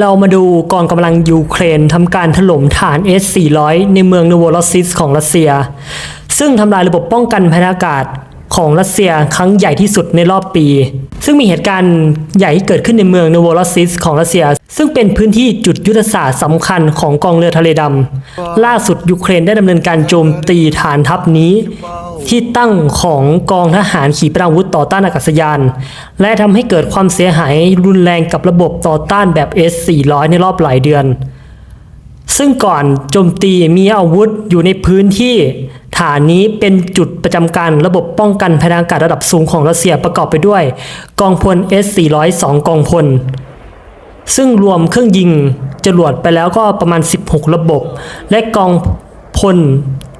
เรามาดูกองกำลังยูเครนทำการถล่มฐาน S-400 ในเมืองนโวโรซิสของรัสเซีย ซึ่งทำลายระบบป้องกันภัยอากาศ ของรัสเซียครั้งใหญ่ที่สุดในรอบปี ซึ่งมีเหตุการณ์ใหญ่ที่เกิดขึ้นในเมืองโนโวโรซิสของรัสเซีย ซึ่งเป็นพื้นที่จุดยุทธศาสตร์สำคัญของกองเรือทะเลดำล่าสุดยูเครนได้ดำเนินการโจมตีฐานทัพนี้ ที่ตั้งของกองทหารขีปนาวุธต่อต้านอากาศยาน และทำให้เกิดความเสียหายรุนแรงกับระบบต่อต้านแบบ S-400 ในรอบหลายเดือน ซึ่งก่อนโจมตีมีอาวุธอยู่ในพื้นที่ฐานนี้เป็นจุดประจำการระบบป้องกันภัยทางอากาศระดับสูงของรัสเซียประกอบไปด้วย กองพล S-402 กองพล ซึ่งรวมเครื่องยิงจรวดไปแล้วก็ประมาณ 16 ระบบ และกองพล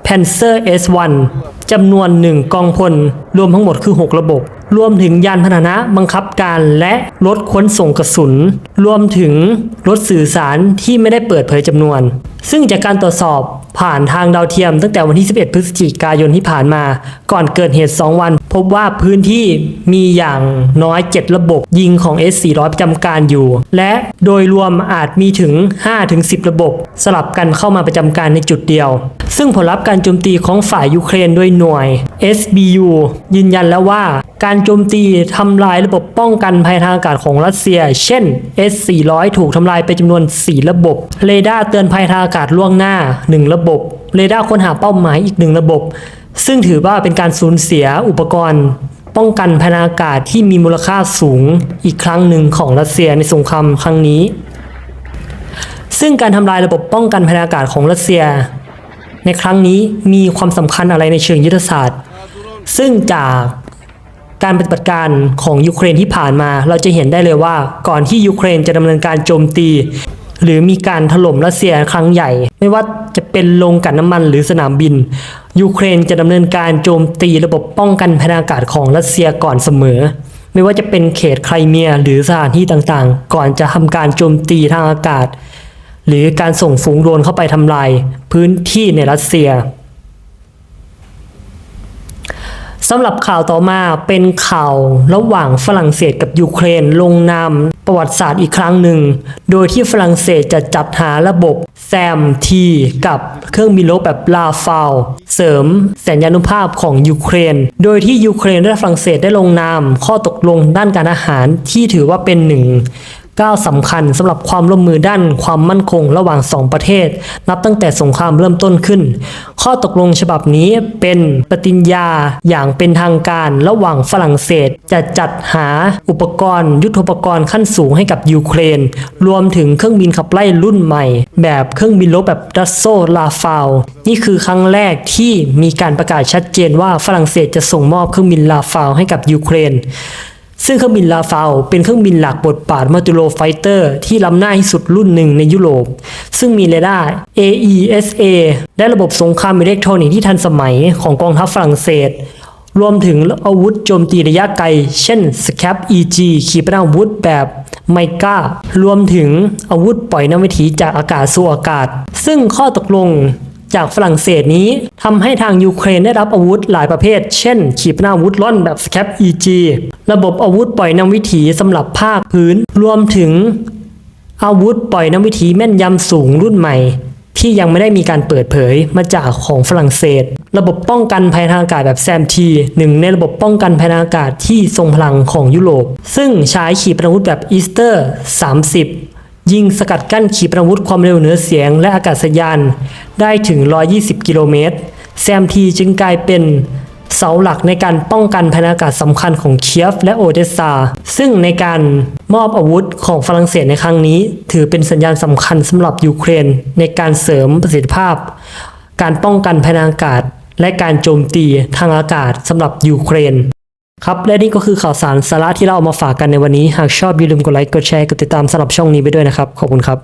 Panzer S1 จำนวน 1 กองพล รวมทั้งหมดคือ 6 ระบบ รวมถึงยานพาหนะบังคับการและรถค้นส่งกระสุน รวมถึงรถสื่อสารที่ไม่ได้เปิดเผยจำนวน ซึ่งจากการตรวจสอบ ผ่านทางดาวเทียมตั้งแต่วันที่ 11 พฤศจิกายนที่ผ่านมา ก่อนเกิดเหตุ 2 วัน พบว่าพื้นที่มีอย่างน้อย 7 ระบบยิงของ S400 ประจำการอยู่ และโดยรวมอาจมีถึง 5-10 ระบบ สลับกันเข้ามาประจำการในจุดเดียว ซึ่งผลลัพธ์การโจมตีของฝ่ายยูเครนด้วยหน่วย SBU ยืนยันแล้วว่าการโจมตีทำลายระบบป้องกันภัยทางอากาศของรัสเซีย เช่น S400 ถูกทำลายไปจำนวน 4 ระบบ เรดาร์เตือนภัยทางอากาศล่วงหน้า 1 ระบบบบเรดาร์ค้นหาเป้าหมายอีกหนึ่งระบบ ซึ่งถือว่าเป็นการสูญเสียอุปกรณ์ ป้องกันภัยทาอากาศที่มีมูลค่าสูงอีกครั้งหนึ่งของรัสเซียในสงครามครั้งนี้ ซึ่งการทำลายระบบป้องกันภัยทาอากาศของรัสเซีย ในครั้งนี้มีความสำคัญอะไรในเชิงยุทธศาสตร์ ซึ่งจากการปฏิบัติการของยูเครนที่ผ่านมา เราจะเห็นได้เลยว่าก่อนที่ยูเครนจะดำเนินการโจมตี หรือมีการถล่มรัสเซียครั้งใหญ่ ไม่ว่าจะเป็นโรงกลั่นน้ำมันหรือสนามบิน ยูเครนจะดำเนินการโจมตีระบบป้องกันภัยาอากาศของรัสเซียก่อนเสมอ ไม่ว่าจะเป็นเขตไครเมียหรือสถานที่ต่างๆ ก่อนจะทำการโจมตีทางอากาศ หรือการส่งฝูงโดรนเข้าไปทำลายพื้นที่ในรัสเซียสำหรับข่าวต่อมาเป็นข่าวระหว่างฝรั่งเศสกับยูเครนลงนาม ประวัติศาสตร์อีกครั้งหนึ่ง โดยที่ฝรั่งเศสจะจัดหาระบบแซมทีกับเครื่องบินรบแบบลาฟาวเสริมสัญญานุภาพของยูเครน โดยที่ยูเครนและฝรั่งเศสได้ลงนามข้อตกลงด้านการอาหารที่ถือว่าเป็นหนึ่ง ก้าวสำคัญสำหรับความร่วมมือด้านความมั่นคงระหว่างสองประเทศ นับตั้งแต่สงครามเริ่มต้นขึ้น ข้อตกลงฉบับนี้เป็นปฏิญญาอย่างเป็นทางการระหว่างฝรั่งเศส จะจัดหาอุปกรณ์ ยุทโธปกรณ์ขั้นสูงให้กับยูเครน รวมถึงเครื่องบินขับไล่รุ่นใหม่ แบบเครื่องบินรบแบบดัสโซลาฟาวนี่คือครั้งแรกที่มีการประกาศชัดเจนว่าฝรั่งเศสจะส่งมอบเครื่องบินลาฟาวให้กับยูเครน ซึ่งเครื่องบินลาฟาวเป็นเครื่องบินหลักบทบาทมัติโลไฟเตอร์ที่ล้ำหน้าที่สุดรุ่นหนึ่งในยุโรป ซึ่งมีเรดาร์ AESA และระบบสงครามอิเล็กทรอนิกส์ที่ทันสมัยของกองทัพฝรั่งเศส รวมถึงอาวุธโจมตีระยะไกล เช่น SCAP EG ขีปนาวุธแบบไมก้ารวมถึงอาวุธปล่อยน้ำวิถีจากอากาศสู่อากาศ ซึ่งข้อตกลง จากฝรั่งเศสนี้ทำให้ทางยูเครนได้รับอาวุธหลายประเภท เช่น ขีปนาวุธล่อนแบบ SCAP EG ระบบอาวุธปล่อยนำวิถีสำหรับภาคพื้น รวมถึง อาวุธปล่อยนำวิถีแม่นยำสูงรุ่นใหม่ ที่ยังไม่ได้มีการเปิดเผยมาจากของฝรั่งเศส ระบบป้องกันภัยทางอากาศแบบแซมทีหนึ่งในระบบป้องกันภัยทางอากาศที่ทรงพลังของยุโรป ซึ่งใช้ขีปนาวุธแบบอีสเตอร์ 30 ยิงสกัดกั้นขีปนาวุธความเร็วเหนือเสียงและอากาศยานได้ถึง 120 กิโลเมตร แซมทีจึงกลายเป็นเสาหลักในการป้องกันภัยทางอากาศสำคัญของเคียฟและโอเดสซา ซึ่งในการมอบอาวุธของฝรั่งเศสในครั้งนี้ ถือเป็นสัญญาณสำคัญสำหรับยูเครน ในการเสริมประสิทธิภาพ การป้องกันภัยอากาศ และการโจมตีทางอากาศสำหรับยูเครน ครับและนี่ก็คือข่าวสารสาระที่เราเอามาฝากกันในวันนี้ หากชอบอย่าลืมกดไลค์กดแชร์กดติดตามสำหรับช่องนี้ไปด้วยนะครับ ขอบคุณครับ